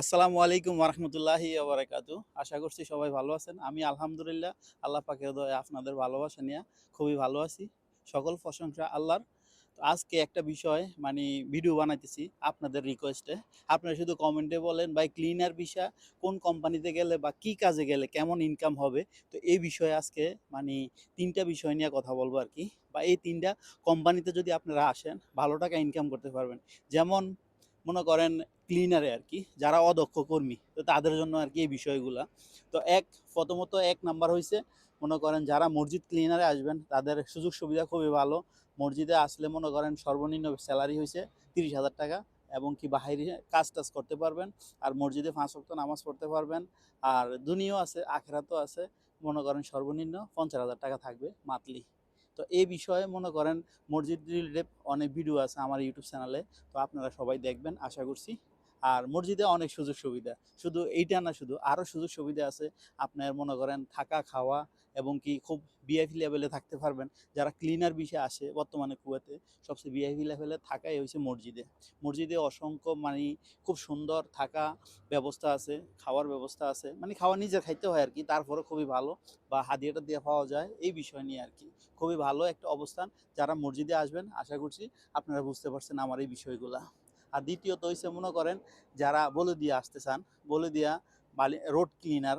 আসসালামু আলাইকুম ওরহমতুল্লাহি ওবরাকাতু আশা করছি সবাই ভালো আছেন। আমি আলহামদুলিল্লাহ, আল্লাহ পাকের দয়ে আপনাদের ভালোবাসা নিয়ে খুবই ভালো আছি। সকল প্রশংসা আল্লাহর। আজকে একটা বিষয় মানে ভিডিও বানাইতেছি আপনাদের রিকোয়েস্টে আপনারা শুধু কমেন্টে বলেন, ভাই ক্লিনার বিষয়, কোন কোম্পানিতে গেলে বা কি কাজে গেলে কেমন ইনকাম হবে? তো এই বিষয়ে আজকে মানে তিনটা বিষয় নিয়ে কথা বলব আর কি। বা এই তিনটা কোম্পানিতে যদি আপনারা আসেন, ভালো টাকা ইনকাম করতে পারবেন। যেমন মনে করেন ক্লিনারে আর কি যারা অদক্ষ কর্মী, তো তাদের জন্য আর কি এই বিষয়গুলা। তো এক, প্রথমত এক নাম্বার হয়েছে মনে করেন যারা মসজিদ ক্লিনারে আসবেন, তাদের সুযোগ সুবিধা খুবই ভালো। মসজিদে আসলে মনে করেন সর্বনিম্ন স্যালারি হয়েছে তিরিশ হাজার টাকা এবং কি বাহিরে কাজ টাজ করতে পারবেন, আর মসজিদে পাঁচ ওয়াক্ত নামাজ পড়তে পারবেন, আর দুনিয়াও আছে, আখেরাতও আছে, মনে করেন সর্বনিম্ন পঞ্চাশ হাজার টাকা থাকবে মান্থলি তো এই বিষয়ে মনে করেন মসজিদ রিলেটেড অনেক ভিডিও আছে আমার ইউটিউব চ্যানেলে তো আপনারা সবাই দেখবেন, আশা করছি। আর মসজিদে অনেক সুযোগ সুবিধা। শুধু এইটা না, শুধু আরও সুযোগ সুবিধা আছে। আপনার মনে করেন থাকা, খাওয়া এবং কি খুব বিআইপি লেভেলে থাকতে পারবেন। যারা ক্লিনার বিষয়ে আসে বর্তমানে কুয়াতে, সবচেয়ে বিআইপি লেভেলে থাকাই হয়েছে মসজিদে। মসজিদে অসংখ্য মানে খুব সুন্দর থাকা ব্যবস্থা আছে, খাওয়ার ব্যবস্থা আছে। মানে খাওয়া নিজের খাইতে হয় আর কি তারপরে খুবই ভালো বা হাদিয়াটা দিয়ে পাওয়া যায়, এই বিষয় নিয়ে আর কি খুবই ভালো একটা অবস্থান। যারা মসজিদে আসবেন, আশা করছি আপনারা বুঝতে পারছেন আমার এই বিষয়গুলা। আর দ্বিতীয়ত হইছে, মনে করেন যারা বলে দিয়ে আসতে চান বলে দিয়া বালি রোড ক্লিনার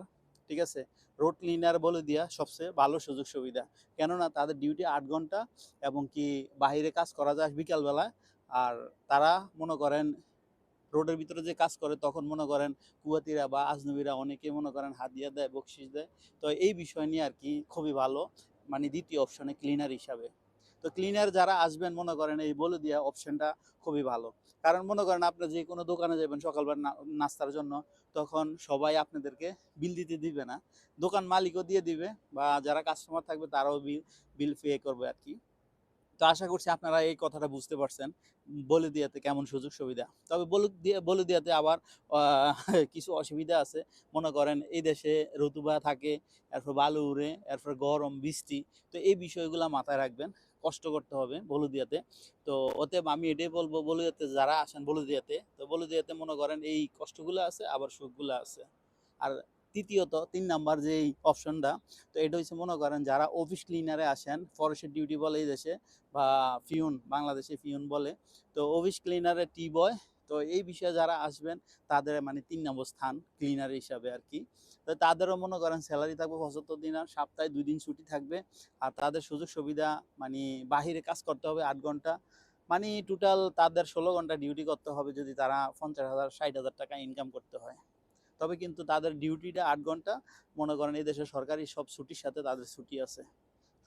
ঠিক আছে? রোড ক্লিনার বলে দিয়া সবচেয়ে ভালো সুযোগ সুবিধা। কেননা তাদের ডিউটি আট ঘণ্টা এবং কি বাইরে কাজ করা যায় বিকালবেলা আর তারা মনে করেন রোডের ভিতরে যে কাজ করে, তখন মনে করেন কুয়াতিরা বা আজনবীরা অনেকে মনে করেন হাদিয়া দেয়, বকশিস দেয়। তো এই বিষয় নিয়ে আর কি খুবই ভালো মানে দ্বিতীয় অপশনে ক্লিনার হিসাবে। তো ক্লিনার যারা আসবেন, মনে করেন এই বলে দেওয়া অপশনটা খুবই ভালো। কারণ মনে করেন আপনার যে কোনো দোকানে যাবেন সকালবার নাস্তার জন্য, তখন সবাই আপনাদেরকে বিল দিতে দিবে না। দোকান মালিকও দিয়ে দিবে বা যারা কাস্টমার থাকবে তারাও বিল বিল পে করবে আর কি। তো আশা করছি আপনারা এই কথাটা বুঝতে পারছেন। বলে দিয়াতে কেমন সুযোগ সুবিধা। তবে বলে দিয়ে বলে দিয়াতে আবার কিছু অসুবিধা আছে। মনে করেন এই দেশে রতুবা থাকে, এরপর বালু উড়ে, এরপর গরম, বৃষ্টি। তো এই বিষয়গুলো মাথায় রাখবেন। কষ্ট করতে হবে বলুদিয়াতে। তো অতএব আমি এটাই বলব, বলুদিয়াতে যারা আসেন বলুদিয়াতে, তো বলুদিয়াতে মনে করেন এই কষ্টগুলো আছে, আবার সুখগুলো আছে। আর তৃতীয়ত তিন নাম্বার যে অপশনটা তো এটা হচ্ছে মনে করেন যারা অফিস ক্লিনারে আসেন, ফরেস্টের ডিউটি বলে এই দেশে, বা ফিউন, বাংলাদেশে ফিউন বলে, তো অফিস ক্লিনারে টি বয় তো এই বিষয়ে যারা আসবেন, তাদের মানে তিন নম্বর স্থান ক্লিনার হিসাবে আর কি তো তাদেরও মনে করেন স্যালারি থাকবে পঁচাত্তর দিন, আর সপ্তাহে দুই দিন ছুটি থাকবে, আর তাদের সুযোগ সুবিধা মানে বাহিরে কাজ করতে হবে আট ঘণ্টা মানে টোটাল তাদের ষোলো ঘণ্টা ডিউটি করতে হবে যদি তারা পঞ্চাশ হাজার, ষাট হাজার টাকা ইনকাম করতে হয়। তবে কিন্তু তাদের ডিউটিটা আট ঘণ্টা। মনে করেন এই দেশের সরকারি সব ছুটির সাথে তাদের ছুটি আছে।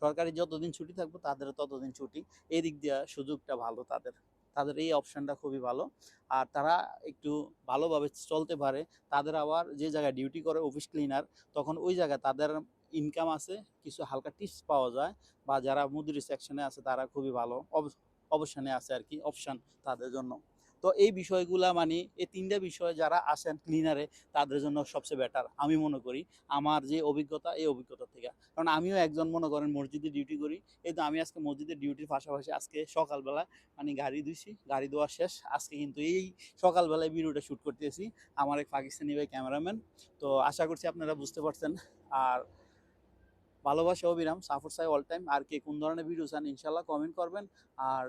সরকারি যতদিন ছুটি থাকবে, তাদের ততদিন ছুটি। এই দিক দিয়ে সুযোগটা ভালো তাদের। তাদের এই অপশানটা খুবই ভালো। আর তারা একটু ভালোভাবে চলতে পারে। তাদের আবার যে জায়গায় ডিউটি করে অফিস ক্লিনার তখন ওই জায়গায় তাদের ইনকাম আছে, কিছু হালকা টিপস পাওয়া যায় বা যারা মুদির সেকশনে আছে, তারা খুবই ভালো অব- অবস্থানে আছে আর কি অপশান তাদের জন্য। তো এই বিষয়গুলা মানে এই তিনটা বিষয়ে যারা আসেন ক্লিনারে তাদের জন্য সবচেয়ে বেটার আমি মনে করি। আমার যে অভিজ্ঞতা, এই অভিজ্ঞতা থেকে। কারণ আমিও একজন, মনে করেন, মসজিদে ডিউটি করি। এই তো আমি আজকে মসজিদের ডিউটির পাশাপাশি আজকে সকালবেলা মানে গাড়ি ধুইছি, গাড়ি ধোয়া শেষ। আজকে কিন্তু এই সকালবেলায় ভিডিওটা শ্যুট করতেছি। আমার এক পাকিস্তানি ভাই ক্যামেরাম্যান তো আশা করছি আপনারা বুঝতে পারছেন। আর ভালোবাসা, অবিরাম, সাফর সাহেব অল টাইম আর কে কোন ধরনের ভিডিও চান, ইনশাল্লাহ কমেন্ট করবেন। আর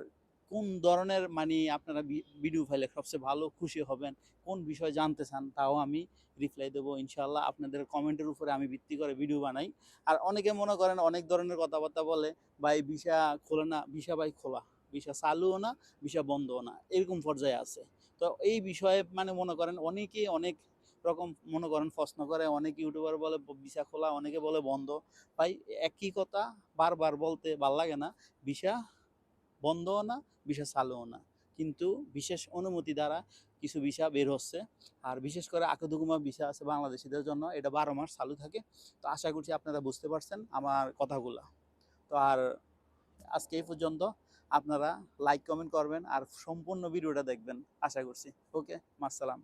কোন ধরনের মানে আপনারা ভিডিও ফাইলে সবচেয়ে ভালো খুশি হবেন, কোন বিষয় জানতে চান তাও আমি রিপ্লাই দেবো ইনশাল্লাহ আপনাদের কমেন্টের উপরে আমি ভিত্তি করে ভিডিও বানাই। আর অনেকে মনে করেন অনেক ধরনের কথাবার্তা বলে এই ভিসা খোলে না, ভিসা ভাই খোলা, ভিসা চালুও না, ভিসা বন্ধও না, এরকম পর্যায়ে আছে। তো এই বিষয়ে মানে মনে করেন অনেকেই অনেক রকম মনে করেন প্রশ্ন করে, অনেক ইউটিউবার বলে ভিসা খোলা, অনেকে বলে বন্ধ। ভাই একই কথা বারবার বলতে ভালো লাগে না, ভিসা বন্ধও না ভিসা চালুও না। কিন্তু বিশেষ অনুমতি দ্বারা কিছু ভিসা বের হচ্ছে। আর বিশেষ করে আকুদুকুমা ভিসা আছে বাংলাদেশিদের জন্য, এটা বারো মাস চালু থাকে। তো আশা করছি আপনারা বুঝতে পারছেন আমার কথাগুলা। তো আর আজকে এই পর্যন্ত আপনারা লাইক কমেন্ট করবেন আর সম্পূর্ণ ভিডিওটা দেখবেন, আশা করছি। ওকে মাসালাম